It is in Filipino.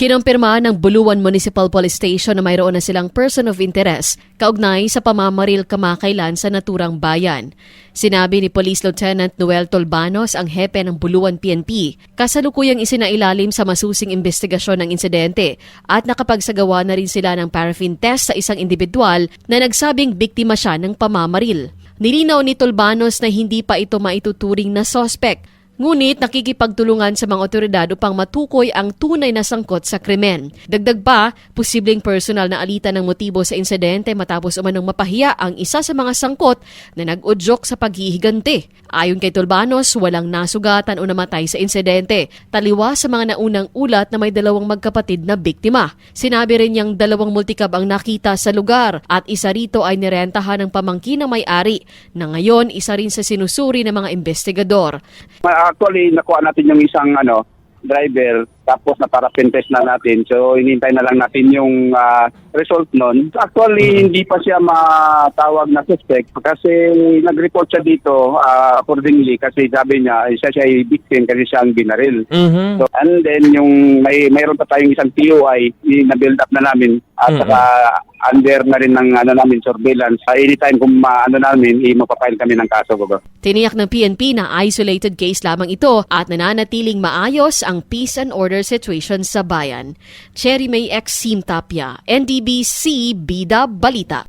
Kinumpirma ng Buluan Municipal Police Station na mayroon na silang person of interest kaugnay sa pamamaril kamakailan sa naturang bayan. Sinabi ni Police Lieutenant Noel Tolbanos, ang hepe ng Buluan PNP, kasalukuyang isinailalim sa masusing investigasyon ng insidente at nakapagsagawa na rin sila ng paraffin test sa isang individual na nagsabing biktima siya ng pamamaril. Nilinaw ni Tolbanos na hindi pa ito maituturing na sospek Ngunit nakikipagtulungan sa mga otoridad upang matukoy ang tunay na sangkot sa krimen. Dagdag pa, posibleng personal na alitan ng motibo sa insidente matapos umanong mapahiya ang isa sa mga sangkot na nag-udyok sa paghihigante. Ayon kay Tulbanos, walang nasugatan o namatay sa insidente. Taliwa sa mga naunang ulat na may dalawang magkapatid na biktima. Sinabi rin niyang dalawang multikab ang nakita sa lugar at isa rito ay nirentahan ng pamangkin ng may-ari na ngayon isa rin sa sinusuri ng mga investigador. Ma- Actually, nakuha natin yung isang ano driver tapos na para test na natin. So, hinintay na lang natin yung ah, result nun. Actually, hindi pa siya matawag na suspect kasi nag-report siya dito ah, accordingly kasi sabi niya, isa siya ay victim kasi siya ang binaril. Mhm. So, and then yung may mayroon pa tayong isang POI na build up na namin at Mhm. saka under na rin ng ano namin surveillance. Uh, anytime kung ma, ano namin, i mapapile kami ng kaso ko. Tiniyak ng PNP na isolated case lamang ito at nananatiling maayos ang peace and order situation sa bayan. Cherry May X. Sim Tapia, NDBC Bida Balita.